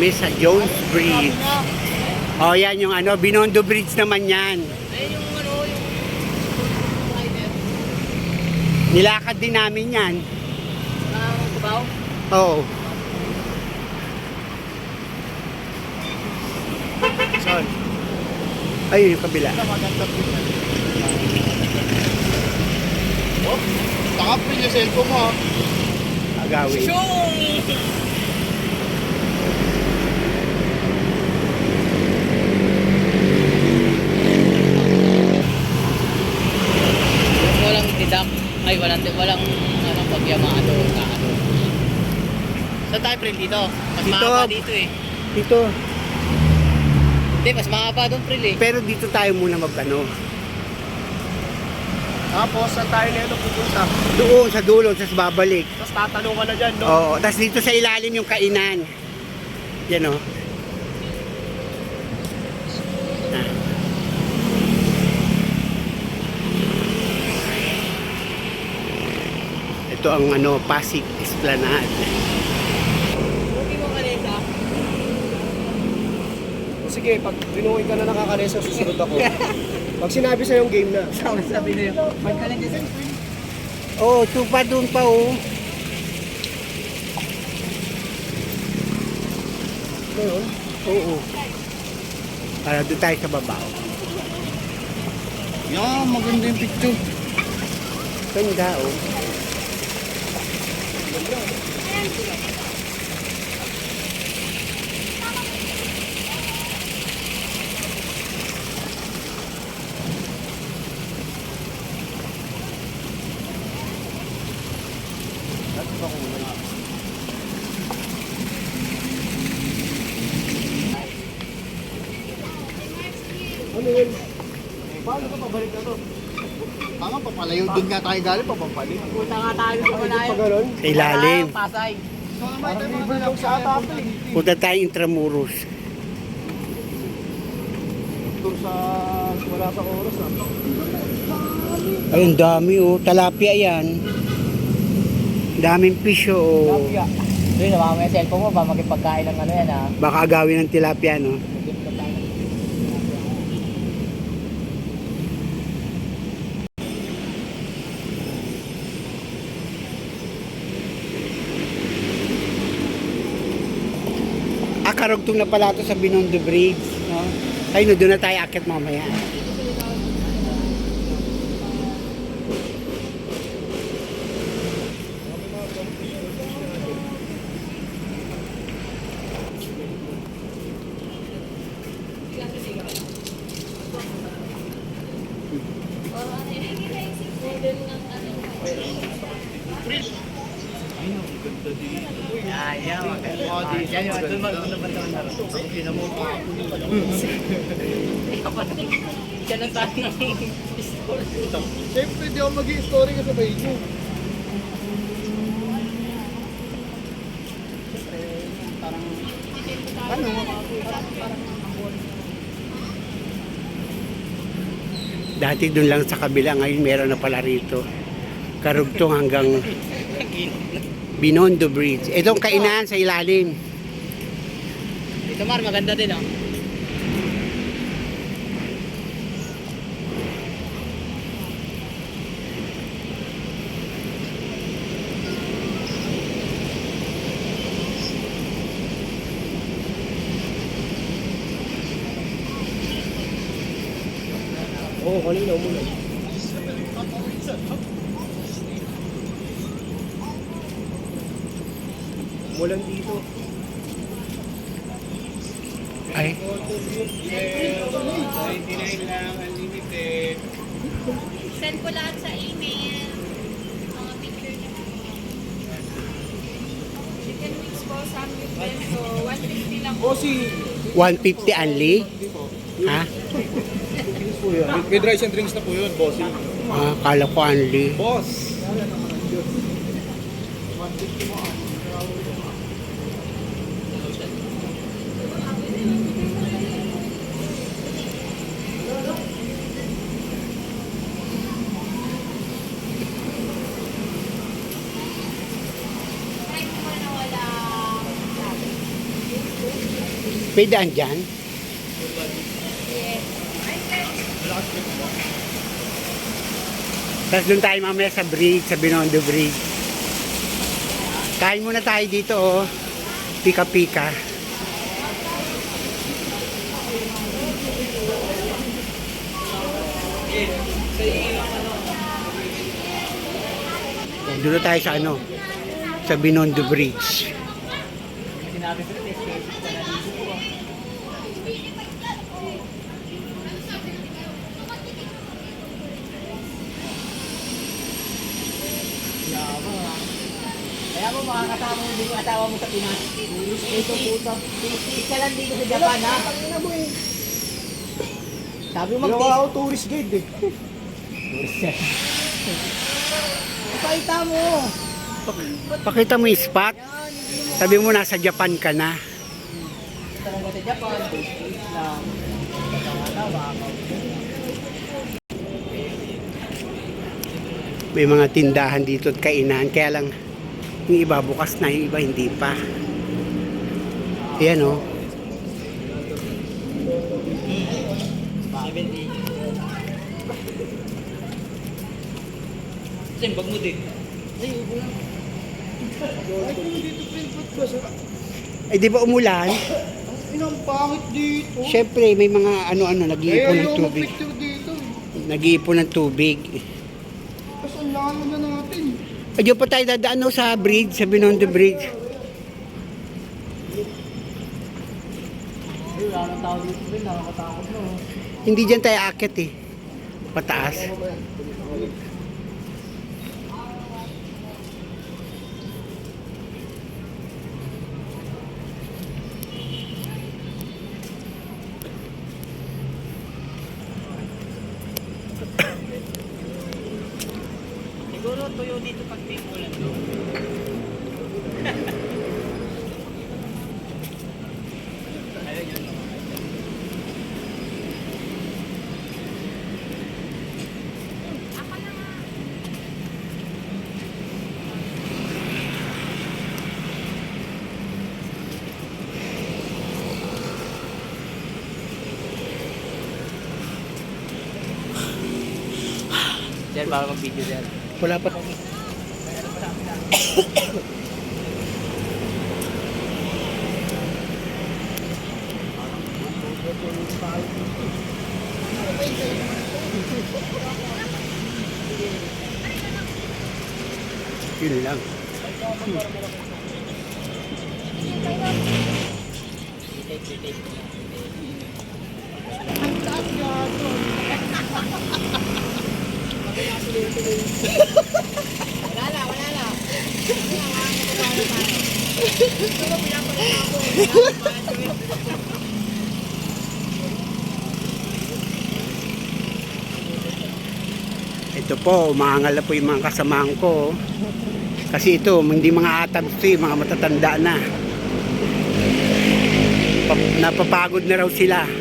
kami sa Jones Bridge. Oh, yan yung ano, Binondo Bridge naman yan. Nilakad din namin yan. Oo. Saan? Ayun yung kabila. Oh, takapin yung cellphone mo ha. Agawin. Shung! Walang tidam. Ay, walang, walang ano, pagyamado na ano. Saan tayo, friend, dito? Mas Dito. mahaba dito eh. Dito. Hindi, mas mahaba doon, friend eh. Pero dito tayo muna magano. Tapos, saan tayo na ito pupunta? Doon sa dulo, tapos babalik. Tapos tatanong ka na dyan, no? Oo, tapos dito sa ilalim yung kainan. Yan o. Ah. Ito ang ano, Pasig Esplanade. Sige, pag binuhay ka na nakakanesa, susunod ako. pag sinabi sa'yo yung game na. Sabi sabi niyo. Magkalan dyan. Oh, tupa doon pa oh. Ngayon, Oo. Para doon tayo sa baba. oh. yan, maganda yung picture. Ganda oh. Ano yun? Paano ka pabalik na to? Tama, papalayo din nga tayo galing, papapalik. Punta nga tayo sa malayo. Sa ilalim. Pasay. Parang lang sa atape. Punta tayo Intramuros. Ito sa wala sa oras ah. Ay, ang dami oh. Talapia yan. Daming pisyo oh. Tapia. Doon, yung cellphone mo, ba magipagkain ng ano yan ah. Baka agawin ng tilapia no. Ah, karugtong na pala to sa Binondo Bridge. No? Ay, no, doon na tayo akit mamaya. Ayaw. Yan yung doon mag doon mag doon Siya nang tayo ng. Siyempre, di ako mag-i-story ka sa Facebook. Dati doon lang sa kabila, ngayon meron na pala rito. Karugtong hanggang Binondo Bridge. Itong kainan sa ilalim. Dito Mar, maganda din oh. Oh, kanina umulan. Umulan dito. Ay, Send ko lahat sa email. Mga picture niyo. Chicken wings po, sandwich peso. 150 lang po. Bossy! 150 only? Ha? May rice and drinks na po yun, bossy. Ah, kala ko only. Boss! May daan dyan? Tapos doon tayo mamaya sa bridge, sa Binondo Bridge. Kain muna tayo dito, oh. Pika-pika. Doon tayo sa ano, sa Binondo Bridge. Sinabi ko, test cases ka na dito po. Kaya mo mga kasama mo din yung asawa mo sa Pinas. Ito puta. Tiis ka lang dito sa Japan ha. Sabi mo Yung mag-taste. ako tourist guide eh. Pakita mo. Pakita mo yung spot. Sabi mo nasa Japan ka na. Talaga sa. May mga tindahan dito at kainan. Kaya lang, yung iba bukas na, yung iba hindi pa. Ayan oh. 70. Saan bag mo din? Ay. Eh di ba umulan? Inang pangit dito. Siyempre, may mga ano-ano, Eh, nag-iipon ng tubig. dito eh. Nag-iipon ng tubig. Kasi ang lalo na natin. Ayun pa tayo dadaan no, sa bridge, sa Binondo Bridge. Ay, wala nang tao dito. Nakakatakot no. Hindi dyan tayo akit eh. Pataas. Tuyo dito pag may ulan. Ayun yun. Sir, para mag-video sir. Wala pa. Yun lang. Ito po, umaangal na po yung mga kasamahan ko. Kasi ito, hindi mga atabs ito, yung mga matatanda na. Pa- napapagod na raw sila.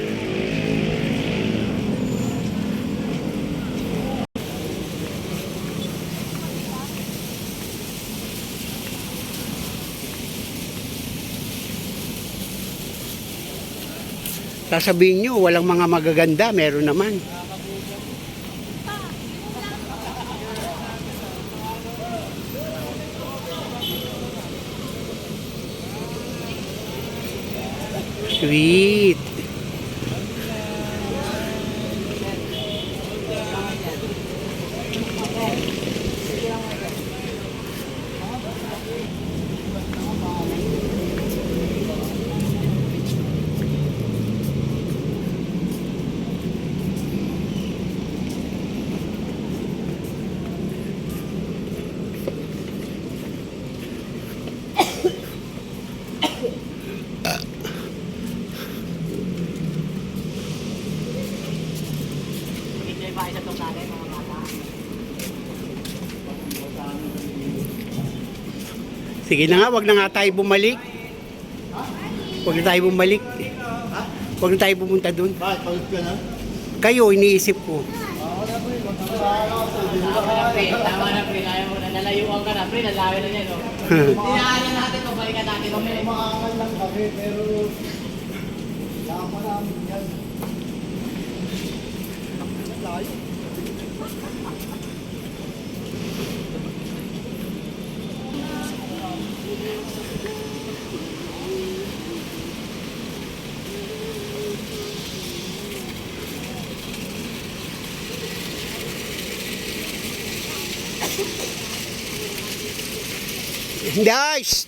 Sasabihin nyo, walang mga magaganda, meron naman. Sweet. Sige na nga, wag na nga tayo bumalik. Wag na tayo bumalik. Wag na tayo pumunta dun. Bakit? Pagod ka na? Kayo, iniisip ko. Tama na pre, tama na pre, kaya mo na nalayuan ka na pre, nalawi na yan no. Tinaanan natin, pabalikan natin mamaya. Maangal lang kami pero Guys,